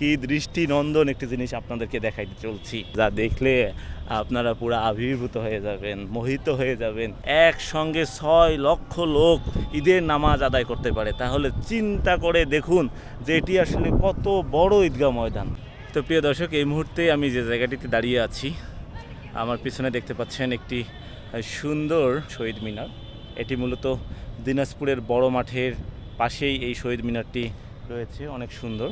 কি দৃষ্টি নন্দন একটি জিনিস আপনাদেরকে দেখাইতে চলছি। যা দেখলে আপনারা পুরো আবির্ভূত হয়ে যাবেন, মোহিত হয়ে যাবেন। একসঙ্গে ছয় লক্ষ লোক ঈদের নামাজ আদায় করতে পারে। তাহলে চিন্তা করে দেখুন যে এটি আসলে কত বড় ঈদগাহ ময়দান। তো প্রিয় দর্শক, এই মুহূর্তে আমি যে জায়গাটিতে দাঁড়িয়ে আছি, আমার পিছনে দেখতে পাচ্ছেন একটি সুন্দর শহীদ মিনার। এটি মূলত দিনাজপুরের বড় মাঠের পাশেই এই শহীদ মিনারটি রয়েছে, অনেক সুন্দর।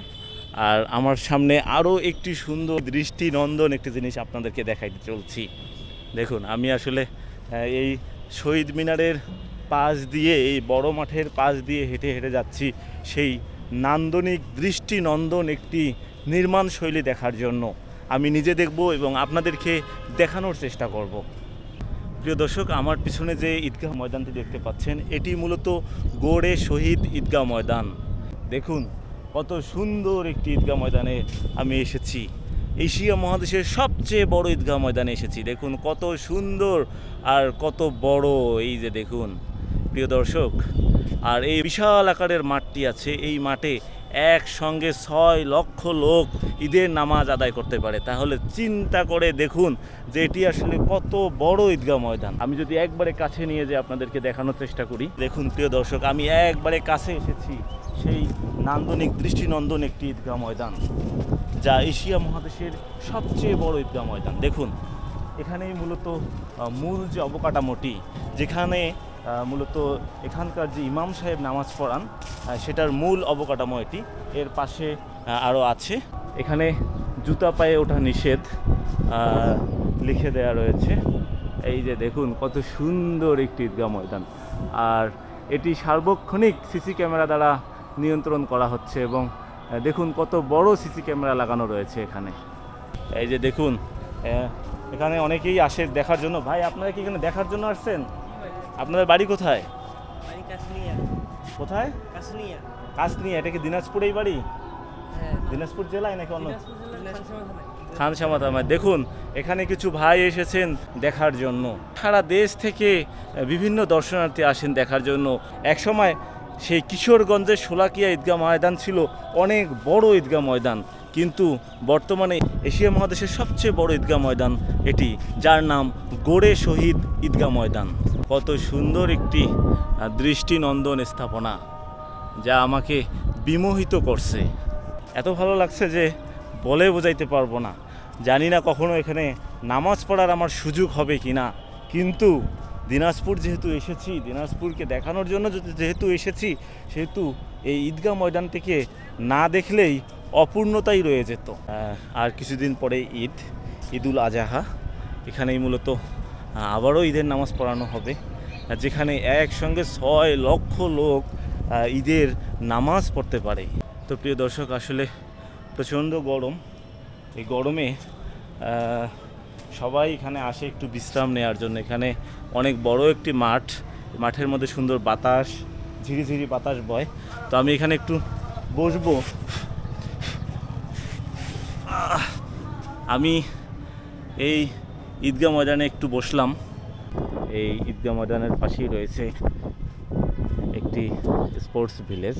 আর আমার সামনে আরও একটি সুন্দর দৃষ্টিনন্দন একটি জিনিস আপনাদেরকে দেখাইতে চলছি। দেখুন, আমি আসলে এই শহীদ মিনারের পাশ দিয়ে, এই বড় মাঠের পাশ দিয়ে হেঁটে হেঁটে যাচ্ছি সেই নান্দনিক দৃষ্টিনন্দন একটি নির্মাণ শৈলী দেখার জন্য। আমি নিজে দেখব এবং আপনাদেরকে দেখানোর চেষ্টা করব। প্রিয় দর্শক, আমার পিছনে যে ঈদগাহ ময়দানটি দেখতে পাচ্ছেন, এটি মূলত গোড়ে শহীদ ঈদগাহ ময়দান। দেখুন কত সুন্দর একটি ঈদগাহ ময়দানে আমি এসেছি। এশিয়া মহাদেশের সবচেয়ে বড় ঈদগাহ ময়দানে এসেছি। দেখুন, কত সুন্দর আর কত বড় এই যে দেখুন, প্রিয় দর্শক। আর এই বিশাল আকারের মাঠটি আছে। এই মাঠে একসঙ্গে ছয় লক্ষ লোক ঈদের নামাজ আদায় করতে পারে। তাহলে চিন্তা করে দেখুন যে এটি আসলে কত বড় ঈদগাহ ময়দান। আমি যদি একবারে কাছে নিয়ে যে আপনাদেরকে দেখানোর চেষ্টা করি। দেখুন, প্রিয় দর্শক, আমি একবারে কাছে এসেছি। সেই নান্দনিক দৃষ্টিনন্দন একটি ঈদগাহ ময়দান, যা এশিয়া মহাদেশের সবচেয়ে বড় ঈদগাহ ময়দান। দেখুন, এখানেই মূলত মূল যে অবকাঠামোটি, যেখানে মূলত এখানকার যে ইমাম সাহেব নামাজ পড়ান সেটার মূল অবকাঠামো এটি। এর পাশে আরও আছে। এখানে জুতা পায়ে ওঠা নিষেধ লিখে দেয়া রয়েছে। এই যে দেখুন, কত সুন্দর একটি ঈদগাহ ময়দান। আর এটি সার্বক্ষণিক সিসি ক্যামেরা দ্বারা নিয়ন্ত্রণ করা হচ্ছে এবং দেখুন কত বড় সিসি ক্যামেরা লাগানো রয়েছে এখানে। এই যে দেখুন এখানে অনেকেই আসে দেখার জন্য। ভাই আপনারা কি এখানে দেখার জন্য আসছেন? আপনাদের বাড়ি কোথায়? কোথায়? কাশনিয়া কাসনি এটা কি দিনাজপুরেই বাড়ি? হ্যাঁ। দিনাজপুর জেলায় নাকি অন্য? দিনাজপুর জেলার দেখুন এখানে কিছু ভাই এসেছেন দেখার জন্য। সারা দেশ থেকে বিভিন্ন দর্শনার্থী আসেন দেখার জন্য। একসময় সেই কিশোরগঞ্জের শোলাকিয়া ঈদগাহ ময়দান ছিল অনেক বড় ঈদগাহ ময়দান। কিন্তু বর্তমানে এশিয়া মহাদেশের সবচেয়ে বড় ঈদগাহ ময়দান এটি, যার নাম গোড়ে শহীদ ঈদগাহ ময়দান। কত সুন্দর একটি দৃষ্টিনন্দন স্থাপনা, যা আমাকে বিমোহিত করছে। এত ভালো লাগছে যে বলে বোঝাইতে পারব না। জানি না কখনো এখানে নামাজ পড়ার আমার সুযোগ হবে কি না কিন্তু দিনাজপুর যেহেতু এসেছি, দিনাজপুরকে দেখানোর জন্য যেহেতু এসেছি, সেহেতু এই ঈদগাহ ময়দানটিকে না দেখলেই অপূর্ণতাই রয়ে যেত। আর কিছুদিন পরে ঈদ, ঈদুল আজাহা। এখানেই মূলত আবারও ঈদের নামাজ পড়ানো হবে। যেখানে একসঙ্গে ছয় লক্ষ লোক ঈদের নামাজ পড়তে পারে। তো প্রিয় দর্শক, আসলে প্রচণ্ড গরম। এই গরমে সবাই এখানে আসে একটু বিশ্রাম নেওয়ার জন্য। এখানে অনেক বড় একটি মাঠ। মাঠের মধ্যে সুন্দর বাতাস ঝিরিঝিরি বাতাস বয়। তো আমি এখানে একটু বসবো। আমি এই ঈদগাহ ময়দানে একটু বসলাম। এই ঈদগাহ ময়দানের পাশেই রয়েছে একটি স্পোর্টস ভিলেজ।